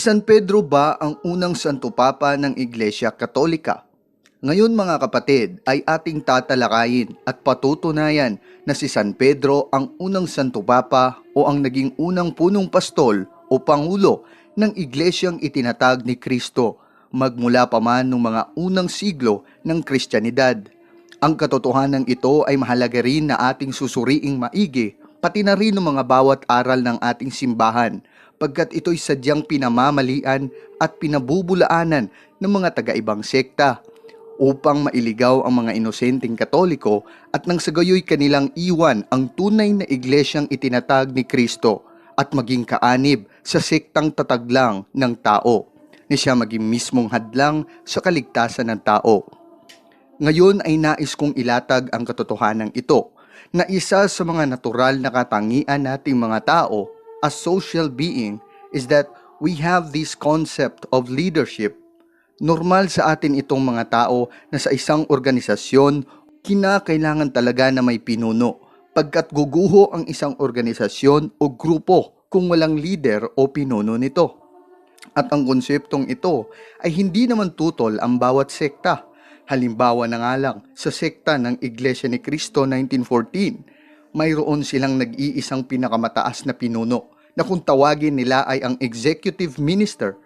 Si San Pedro ba ang unang Santo Papa ng Iglesia Katolika? Ngayon mga kapatid ay ating tatalakayin at patutunayan na si San Pedro ang unang Santo Papa o ang naging unang punong pastol o pangulo ng iglesyang itinatag ni Kristo magmula pa man noong mga unang siglo ng Kristyanidad. Ang katotohanan ito ay mahalaga rin na ating susuriing maigi pati na rin ng mga bawat aral ng ating simbahan pagkat ito'y sadyang pinamamalian at pinabubulaanan ng mga taga-ibang sekta upang mailigaw ang mga inosenteng katoliko at nang sa gayoy kanilang iwan ang tunay na iglesyang itinatag ni Kristo at maging kaanib sa sektang tataglang ng tao na siya maging mismong hadlang sa kaligtasan ng tao. Ngayon ay nais kong ilatag ang katotohanan ito na isa sa mga natural na katangian nating mga tao as social being is that we have this concept of leadership. Normal sa atin itong mga tao na sa isang organisasyon, kinakailangan talaga na may pinuno pagkat guguho ang isang organisasyon o grupo kung walang leader o pinuno nito. At ang konseptong ito ay hindi naman tutol ang bawat sekta. Halimbawa na nga lang, sa sekta ng Iglesia ni Cristo 1914, mayroon silang nag-iisang pinakamataas na pinuno na kung tawagin nila ay ang executive minister.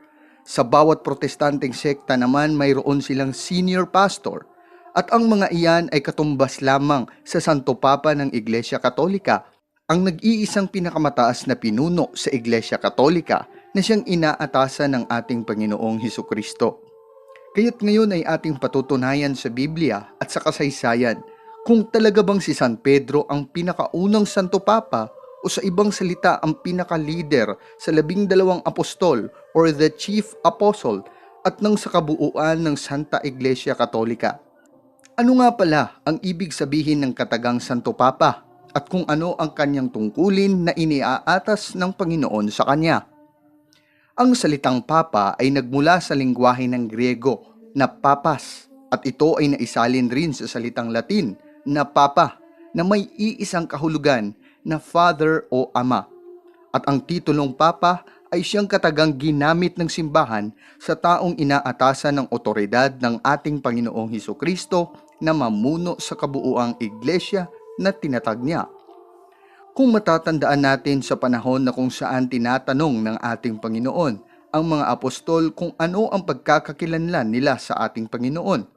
Sa bawat protestanteng sekta naman mayroon silang senior pastor at ang mga iyan ay katumbas lamang sa Santo Papa ng Iglesia Katolika, ang nag-iisang pinakamataas na pinuno sa Iglesia Katolika na siyang inaatasan ng ating Panginoong Heso Kristo. Kaya't ngayon ay ating patutunayan sa Biblia at sa kasaysayan kung talaga bang si San Pedro ang pinakaunang Santo Papa o sa ibang salita ang pinaka-leader sa labing dalawang apostol or the chief apostle at nang sa kabuuan ng Santa Iglesia Katolika. Ano nga pala ang ibig sabihin ng katagang Santo Papa at kung ano ang kanyang tungkulin na iniaatas ng Panginoon sa kanya? Ang salitang Papa ay nagmula sa lingwahe ng Griego na papas at ito ay naisalin rin sa salitang Latin na Papa na may iisang kahulugan na father o ama. At ang titulong papa ay siyang katagang ginamit ng simbahan sa taong inaatasan ng otoridad ng ating Panginoong Heso Kristo na mamuno sa kabuuang iglesia na tinatag niya. Kung matatandaan natin sa panahon na kung saan tinatanong ng ating Panginoon ang mga apostol kung ano ang pagkakakilanlan nila sa ating Panginoon.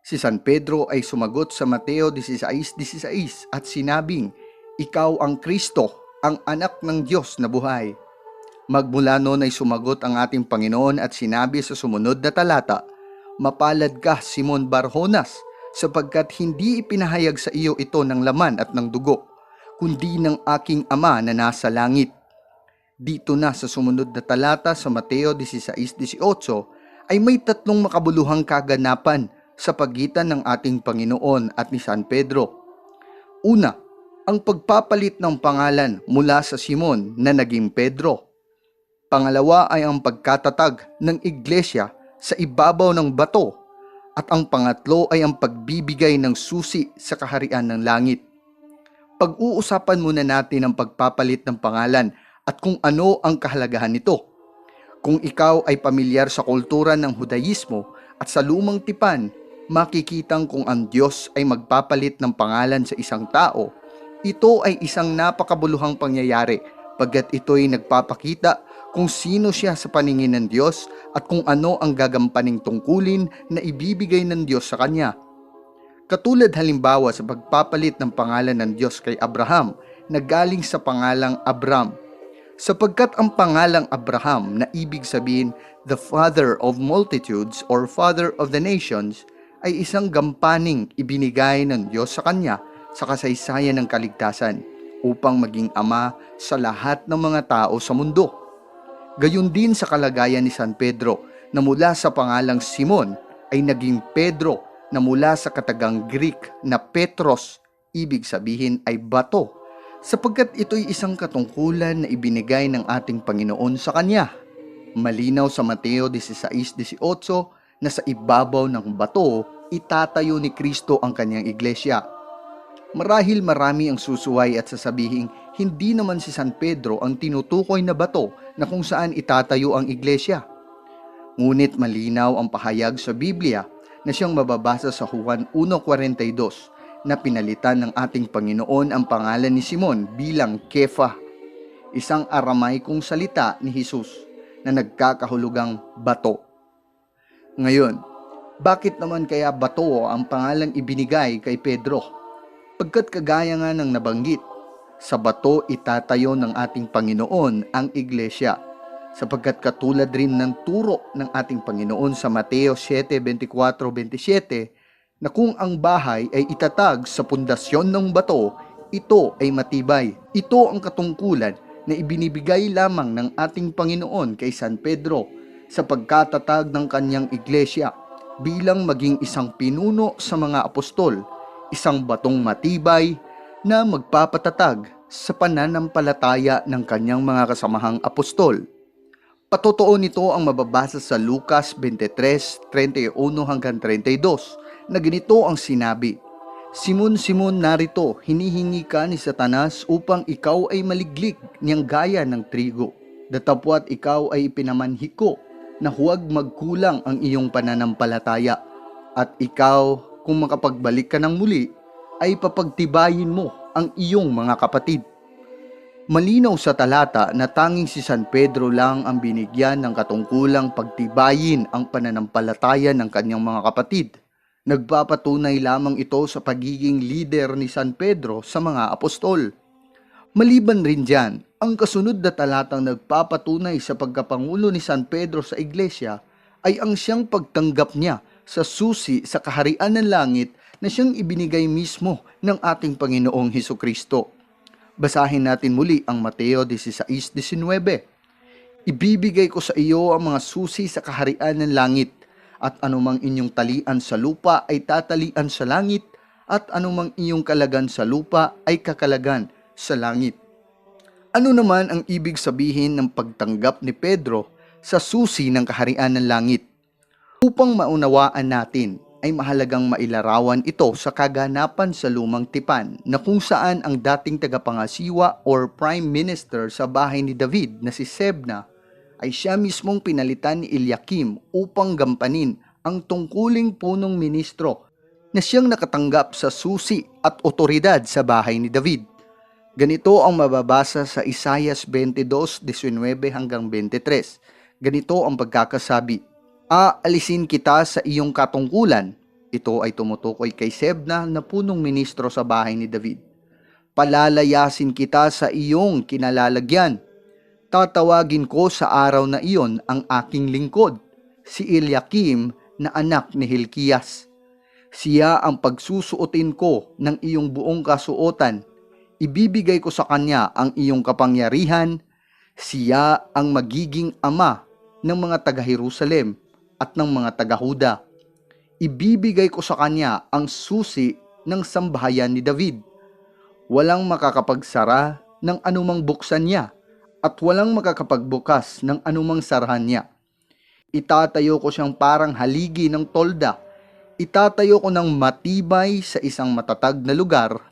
Si San Pedro ay sumagot sa Mateo 16.16 at sinabing, ikaw ang Kristo, ang anak ng Diyos na buhay. Magmula noon ay sumagot ang ating Panginoon at sinabi sa sumunod na talata, Mapalad ka, Simon Barjonas, sapagkat hindi ipinahayag sa iyo ito ng laman at ng dugo, kundi ng aking ama na nasa langit. Dito na sa sumunod na talata sa Mateo 16.18 ay may tatlong makabuluhang kaganapan sa pagitan ng ating Panginoon at ni San Pedro. Una, ang pagpapalit ng pangalan mula sa Simon na naging Pedro. Pangalawa ay ang pagkatatag ng iglesia sa ibabaw ng bato at ang pangatlo ay ang pagbibigay ng susi sa kaharian ng langit. Pag-uusapan muna natin ang pagpapalit ng pangalan at kung ano ang kahalagahan nito. Kung ikaw ay pamilyar sa kultura ng Hudaismo at sa lumang tipan, makikitang kung ang Diyos ay magpapalit ng pangalan sa isang tao ito ay isang napakabuluhang pangyayari pagkat ito'y nagpapakita kung sino siya sa paningin ng Diyos at kung ano ang gagampaning tungkulin na ibibigay ng Diyos sa kanya. Katulad halimbawa sa pagpapalit ng pangalan ng Diyos kay Abraham na galing sa pangalang Abram. Sapagkat ang pangalang Abraham na ibig sabihin the father of multitudes or father of the nations ay isang gampaning ibinigay ng Diyos sa kanya sa kasaysayan ng kaligtasan upang maging ama sa lahat ng mga tao sa mundo. Gayon din sa kalagayan ni San Pedro na mula sa pangalang Simon ay naging Pedro na mula sa katagang Greek na Petros, ibig sabihin ay bato, sapagkat ito'y isang katungkulan na ibinigay ng ating Panginoon sa kanya. Malinaw sa Mateo 16.18 na sa ibabaw ng bato itatayo ni Kristo ang kanyang iglesia Marahil marami ang susuway at sasabihing hindi naman si San Pedro ang tinutukoy na bato na kung saan itatayo ang iglesia. Ngunit malinaw ang pahayag sa Biblia na siyang mababasa sa Juan 1.42 na pinalitan ng ating Panginoon ang pangalan ni Simon bilang Kefa, isang Aramaikong salita ni Jesus na nagkakahulugang bato. Ngayon, bakit naman kaya bato ang pangalang ibinigay kay Pedro? Pagkat kagaya nga ng nabanggit, sa bato itatayo ng ating Panginoon ang iglesia sapagkat katulad rin ng turo ng ating Panginoon sa Mateo 7:24-27 na kung ang bahay ay itatag sa pundasyon ng bato, ito ay matibay. Ito ang katungkulan na ibinibigay lamang ng ating Panginoon kay San Pedro sa pagkatatag ng kanyang iglesia bilang maging isang pinuno sa mga apostol, isang batong matibay na magpapatatag sa pananampalataya ng kanyang mga kasamahang apostol. Patotoo nito ang mababasa sa Lucas 23:31 hanggang 32 na ganito ang sinabi, Simon, narito, hinihingi ka ni Satanas upang ikaw ay maliglig niyang gaya ng trigo. Datapwat ikaw ay ipinamanhi ko na huwag magkulang ang iyong pananampalataya. At ikaw, kung makapagbalik ka ng muli, ay papagtibayin mo ang iyong mga kapatid. Malinaw sa talata na tanging si San Pedro lang ang binigyan ng katungkulang pagtibayin ang pananampalataya ng kanyang mga kapatid. Nagpapatunay lamang ito sa pagiging leader ni San Pedro sa mga apostol. Maliban rin dyan, ang kasunod na talatang nagpapatunay sa pagkapangulo ni San Pedro sa iglesia ay ang siyang pagtanggap niya sa susi sa kaharian ng langit na siyang ibinigay mismo ng ating Panginoong Heso Kristo. Basahin natin muli ang Mateo 16.19. Ibibigay ko sa iyo ang mga susi sa kaharian ng langit, at anumang inyong talian sa lupa ay tatalian sa langit, at anumang inyong kalagan sa lupa ay kakalagan sa langit. Ano naman ang ibig sabihin ng pagtanggap ni Pedro sa susi ng kaharian ng langit? Upang maunawaan natin ay mahalagang mailarawan ito sa kaganapan sa lumang tipan na kung saan ang dating tagapangasiwa or prime minister sa bahay ni David na si Sebna ay siya mismong pinalitan ni Eliakim upang gampanin ang tungkuling punong ministro na siyang nakatanggap sa susi at otoridad sa bahay ni David. Ganito ang mababasa sa Isayas 22:19 hanggang 23. Ganito ang pagkakasabi, Aalisin kita sa iyong katungkulan. Ito ay tumutukoy kay Sebna na punong ministro sa bahay ni David. Palalayasin kita sa iyong kinalalagyan. Tatawagin ko sa araw na iyon ang aking lingkod, si Eliakim na anak ni Hilkias. Siya ang pagsusuotin ko ng iyong buong kasuotan. Ibibigay ko sa kanya ang iyong kapangyarihan. Siya ang magiging ama ng mga taga-Jerusalem at ng mga taga-Huda. Ibibigay ko sa kanya ang susi ng sambahayan ni David. Walang makakapagsara ng anumang buksan niya at walang makakapagbukas ng anumang sarahan niya. Itatayo ko siyang parang haligi ng tolda. Itatayo ko ng matibay sa isang matatag na lugar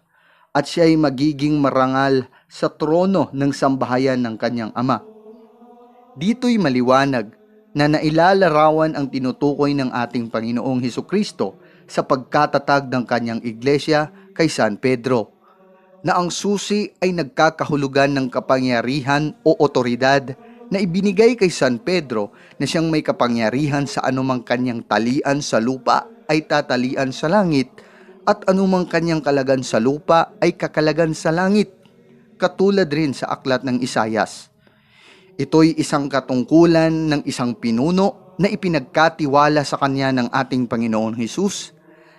at siya ay magiging marangal sa trono ng sambahayan ng kanyang ama. Dito'y maliwanag na nailalarawan ang tinutukoy ng ating Panginoong Heso Kristo sa pagkatatag ng kanyang iglesia kay San Pedro, na ang susi ay nagkakahulugan ng kapangyarihan o otoridad na ibinigay kay San Pedro na siyang may kapangyarihan sa anumang kanyang talian sa lupa ay tatalian sa langit at anumang kanyang kalagan sa lupa ay kakalagan sa langit, katulad rin sa aklat ng Isayas. Ito'y isang katungkulan ng isang pinuno na ipinagkatiwala sa kanya ng ating Panginoon Hesus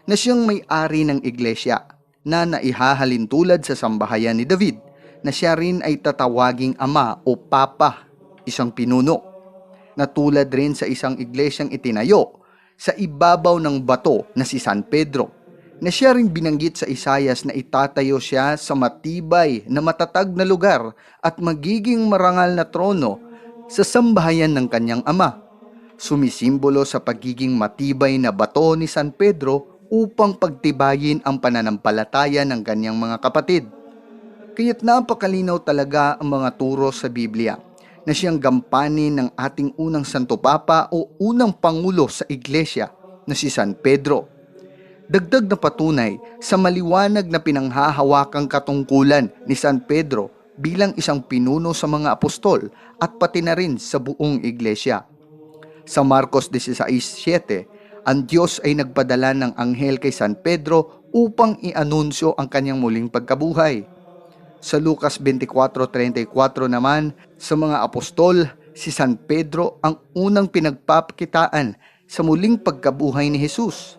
na siyang may-ari ng iglesia na naihahalin tulad sa sambahayan ni David na siya rin ay tatawaging ama o papa, isang pinuno, na tulad rin sa isang iglesyang itinayo sa ibabaw ng bato na si San Pedro na siya rin binanggit sa Isayas na itatayo siya sa matibay na matatag na lugar at magiging marangal na trono sa sambahayan ng kanyang ama. Sumisimbolo sa pagiging matibay na bato ni San Pedro upang pagtibayin ang pananampalataya ng kanyang mga kapatid. Kaya't napakalinaw talaga ang mga turo sa Biblia na siyang gampanin ng ating unang Santo Papa o unang Pangulo sa Iglesia na si San Pedro. Dagdag na patunay sa maliwanag na pinanghahawakang katungkulan ni San Pedro bilang isang pinuno sa mga apostol at pati na rin sa buong iglesia. Sa Marcos 16.7, ang Diyos ay nagpadala ng anghel kay San Pedro upang i-anunsyo ang kanyang muling pagkabuhay. Sa Lucas 24.34 naman, sa mga apostol, si San Pedro ang unang pinagpapakitaan sa muling pagkabuhay ni Jesus.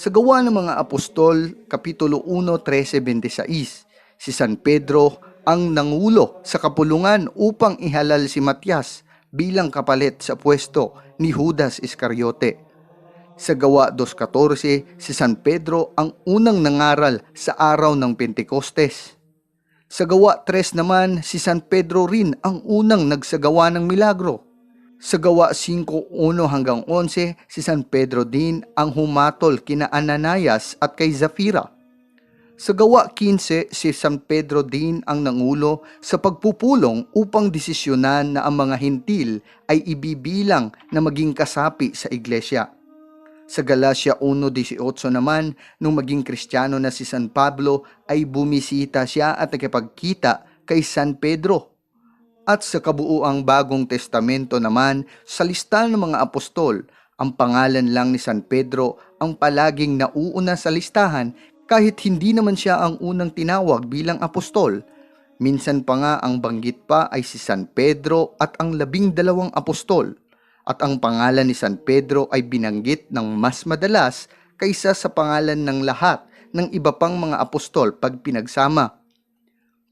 Sa gawa ng mga apostol, Kapitulo 1, 13.26, si San Pedro ang nangulo sa kapulungan upang ihalal si Matias bilang kapalit sa pwesto ni Judas Iscariote. Sa gawa 2.14, si San Pedro ang unang nangaral sa araw ng Pentecostes. Sa gawa 3 naman, si San Pedro rin ang unang nagsagawa ng milagro. Sa gawa 5.1 hanggang 11, si San Pedro din ang humatol kina Ananias at kay Zafira. Sa gawa 15, si San Pedro din ang nangulo sa pagpupulong upang desisyonan na ang mga hintil ay ibibilang na maging kasapi sa iglesia. Sa Galacia 1.18 naman, nung maging kristyano na si San Pablo, ay bumisita siya at nakipagkita kay San Pedro. At sa kabuuang bagong testamento naman, sa listahan ng mga apostol, ang pangalan lang ni San Pedro ang palaging nauuna sa listahan kahit hindi naman siya ang unang tinawag bilang apostol. Minsan pa nga ang banggit pa ay si San Pedro at ang labing dalawang apostol. At ang pangalan ni San Pedro ay binanggit ng mas madalas kaysa sa pangalan ng lahat ng iba pang mga apostol pag pinagsama.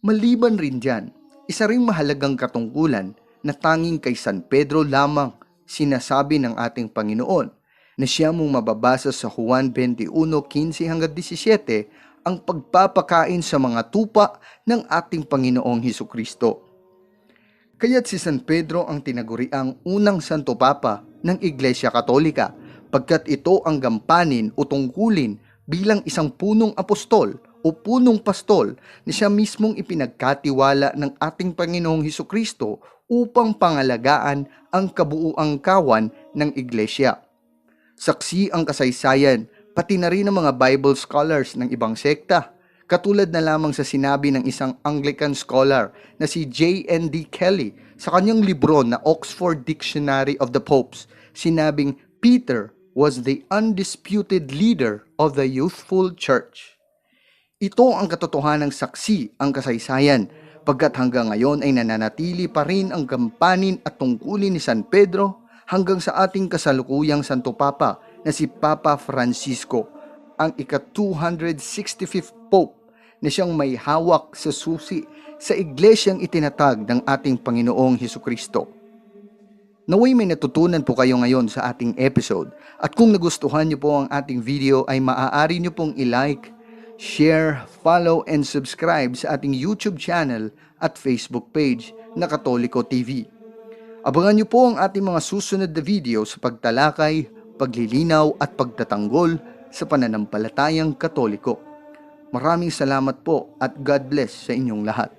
Maliban rin dyan, isa ring mahalagang katungkulan na tanging kay San Pedro lamang sinasabi ng ating Panginoon na siya mong mababasa sa Juan 21:15 hanggang 17 ang pagpapakain sa mga tupa ng ating Panginoong Heso Kristo. Kaya't si San Pedro ang tinaguriang unang Santo Papa ng Iglesia Katolika pagkat ito ang gampanin o tungkulin bilang isang punong apostol o punong pastol na siya mismong ipinagkatiwala ng ating Panginoong Heso Kristo upang pangalagaan ang kabuuang kawan ng Iglesia. Saksi ang kasaysayan, pati na rin ng mga Bible scholars ng ibang sekta. Katulad na lamang sa sinabi ng isang Anglican scholar na si J.N.D. Kelly sa kanyang libro na Oxford Dictionary of the Popes, sinabing Peter was the undisputed leader of the youthful church. Ito ang katotohanang saksi ang kasaysayan pagkat hanggang ngayon ay nananatili pa rin ang gampanin at tungkulin ni San Pedro hanggang sa ating kasalukuyang Santo Papa na si Papa Francisco, ang ika-265th Pope na siyang may hawak sa susi sa iglesyang itinatag ng ating Panginoong Heso Kristo. Naway may natutunan po kayo ngayon sa ating episode at kung nagustuhan niyo po ang ating video ay maaari niyo pong i-like, share, follow, and subscribe sa ating YouTube channel at Facebook page na Katoliko TV. Abangan niyo po ang ating mga susunod na video sa pagtalakay, paglilinaw at pagtatanggol sa pananampalatayang Katoliko. Maraming salamat po at God bless sa inyong lahat.